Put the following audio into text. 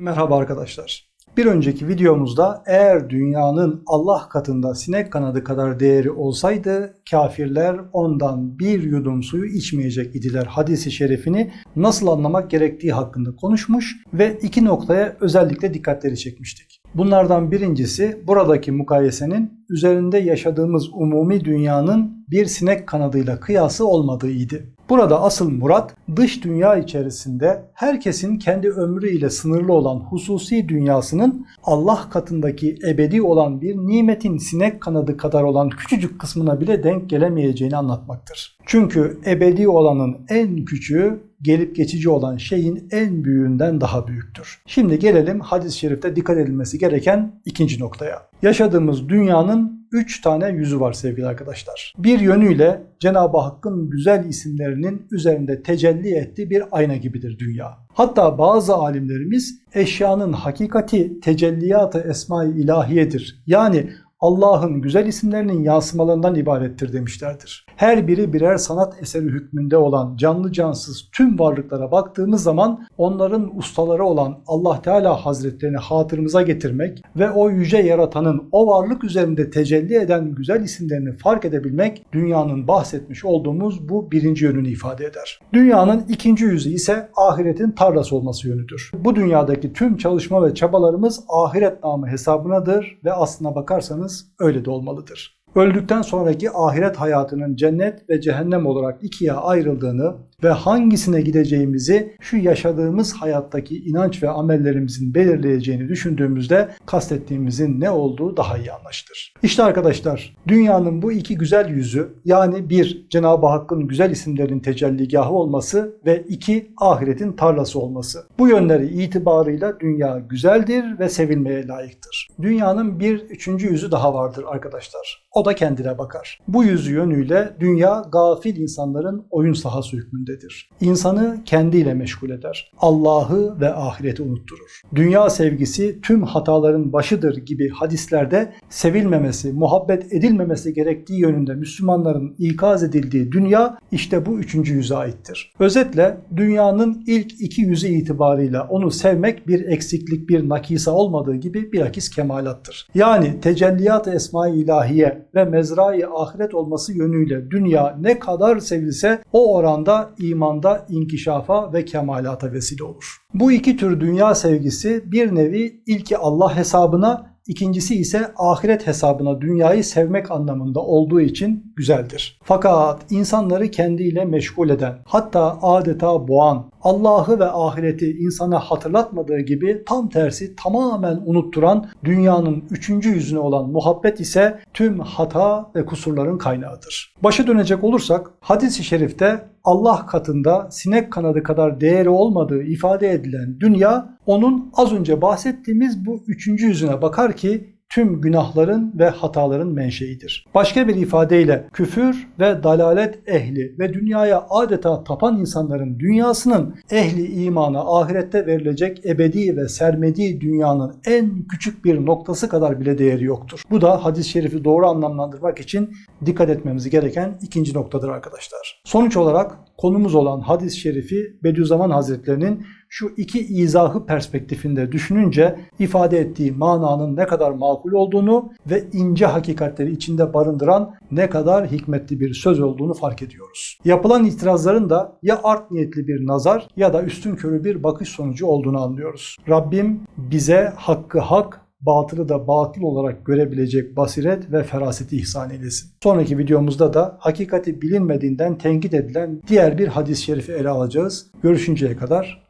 Merhaba arkadaşlar. Bir önceki videomuzda eğer dünyanın Allah katında sinek kanadı kadar değeri olsaydı kafirler ondan bir yudum suyu içmeyecek idiler hadisi şerifini nasıl anlamak gerektiği hakkında konuşmuş ve iki noktaya özellikle dikkatleri çekmiştik. Bunlardan birincisi buradaki mukayesenin üzerinde yaşadığımız umumi dünyanın bir sinek kanadıyla kıyası olmadığıydı. Burada asıl murat dış dünya içerisinde herkesin kendi ömrü ile sınırlı olan hususi dünyasının Allah katındaki ebedi olan bir nimetin sinek kanadı kadar olan küçücük kısmına bile denk gelemeyeceğini anlatmaktır. Çünkü ebedi olanın en küçüğü gelip geçici olan şeyin en büyüğünden daha büyüktür. Şimdi gelelim hadis-i şerifte dikkat edilmesi gereken ikinci noktaya. Yaşadığımız dünyanın üç tane yüzü var sevgili arkadaşlar. Bir yönüyle Cenab-ı Hakk'ın güzel isimlerinin üzerinde tecelli ettiği bir ayna gibidir dünya. Hatta bazı alimlerimiz eşyanın hakikati tecelliyatı esma-i ilahiyedir. Yani Allah'ın güzel isimlerinin yansımalarından ibarettir demişlerdir. Her biri birer sanat eseri hükmünde olan canlı cansız tüm varlıklara baktığımız zaman onların ustaları olan Allah Teala Hazretlerini hatırımıza getirmek ve o yüce yaratanın o varlık üzerinde tecelli eden güzel isimlerini fark edebilmek dünyanın bahsetmiş olduğumuz bu birinci yönünü ifade eder. Dünyanın ikinci yüzü ise ahiretin tarlası olması yönüdür. Bu dünyadaki tüm çalışma ve çabalarımız ahiret namı hesabınadır ve aslına bakarsanız öyle de olmalıdır. Öldükten sonraki ahiret hayatının cennet ve cehennem olarak ikiye ayrıldığını ve hangisine gideceğimizi şu yaşadığımız hayattaki inanç ve amellerimizin belirleyeceğini düşündüğümüzde kastettiğimizin ne olduğu daha iyi anlaşılır. İşte arkadaşlar dünyanın bu iki güzel yüzü yani bir Cenab-ı Hakk'ın güzel isimlerin tecelligahı olması ve iki ahiretin tarlası olması. Bu yönleri itibarıyla dünya güzeldir ve sevilmeye layıktır. Dünyanın bir üçüncü yüzü daha vardır arkadaşlar. Da kendine bakar. Bu yüzü yönüyle dünya gafil insanların oyun sahası hükmündedir. İnsanı kendiyle meşgul eder. Allah'ı ve ahireti unutturur. Dünya sevgisi tüm hataların başıdır gibi hadislerde sevilmemesi, muhabbet edilmemesi gerektiği yönünde Müslümanların ikaz edildiği dünya işte bu üçüncü yüze aittir. Özetle dünyanın ilk iki yüzü itibarıyla onu sevmek bir eksiklik, bir nakisa olmadığı gibi bilakis kemalattır. Yani tecelliyat-ı esma-i ilahiye ve mezrai ahiret olması yönüyle dünya ne kadar sevilse o oranda imanda inkişafa ve kemalata vesile olur. Bu iki tür dünya sevgisi bir nevi ilki Allah hesabına İkincisi ise ahiret hesabına dünyayı sevmek anlamında olduğu için güzeldir. Fakat insanları kendiyle meşgul eden, hatta adeta boğan, Allah'ı ve ahireti insana hatırlatmadığı gibi tam tersi tamamen unutturan dünyanın üçüncü yüzüne olan muhabbet ise tüm hata ve kusurların kaynağıdır. Başa dönecek olursak hadis-i şerifte Allah katında sinek kanadı kadar değeri olmadığı ifade edilen dünya onun az önce bahsettiğimiz bu üçüncü yüzüne bakar ki tüm günahların ve hataların menşeidir. Başka bir ifadeyle küfür ve dalalet ehli ve dünyaya adeta tapan insanların dünyasının ehli imana ahirette verilecek ebedi ve sermedi dünyanın en küçük bir noktası kadar bile değeri yoktur. Bu da hadis-i şerifi doğru anlamlandırmak için dikkat etmemiz gereken ikinci noktadır arkadaşlar. Sonuç olarak konumuz olan hadis-i şerifi Bediüzzaman Hazretlerinin şu iki izahı perspektifinde düşününce ifade ettiği mananın ne kadar makul olduğunu ve ince hakikatleri içinde barındıran ne kadar hikmetli bir söz olduğunu fark ediyoruz. Yapılan itirazların da ya art niyetli bir nazar ya da üstün körü bir bakış sonucu olduğunu anlıyoruz. Rabbim bize hakkı hak, batılı da batıl olarak görebilecek basiret ve feraseti ihsan eylesin. Sonraki videomuzda da hakikati bilinmediğinden tenkit edilen diğer bir hadis-i şerifi ele alacağız. Görüşünceye kadar